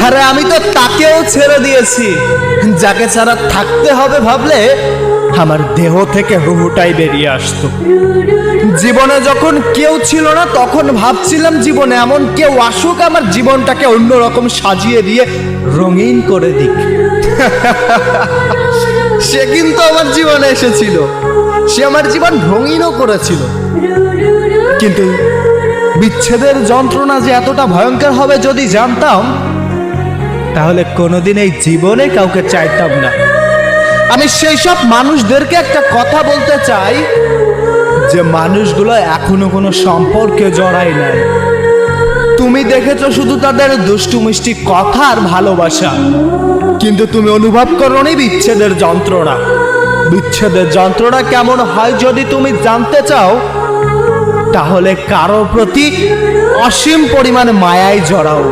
আরে, আমি তো তাকেও ছেড়ে দিয়েছি। যাকে ছাড়া থাকতে হবে ভাবলে আমার দেহ থেকে রুহুটাই বেরিয়ে আসতো। জীবনে যখন কেউ ছিল না, তখন ভাবছিলাম জীবনে এমন কেউ আসুক, আমার জীবনটাকে অন্যরকম সাজিয়ে দিয়ে রঙিন করে দিক। সে কিন্তু আমার জীবনে এসেছিল। সে আমার জীবন রঙিনও করেছিল। কিন্তু বিচ্ছেদের যন্ত্রণা যে এতটা ভয়ঙ্কর হবে যদি জানতাম তাহলে কোনোদিন এই জীবনে কাউকে চাইতাম না। আমি সেই সব মানুষদেরকে একটা কথা বলতে চাই যে মানুষগুলো এখনও কোনো সম্পর্কে জড়ায় নাই। তুমি দেখেছ শুধু তাদের দুষ্টু মিষ্টি কথা আর ভালোবাসা, কিন্তু তুমি অনুভব করোনি বিচ্ছেদের যন্ত্রণা। বিচ্ছেদের যন্ত্রণা কেমন হয় যদি তুমি জানতে চাও, তাহলে কারও প্রতি অসীম পরিমাণ মায়ায় জড়াও।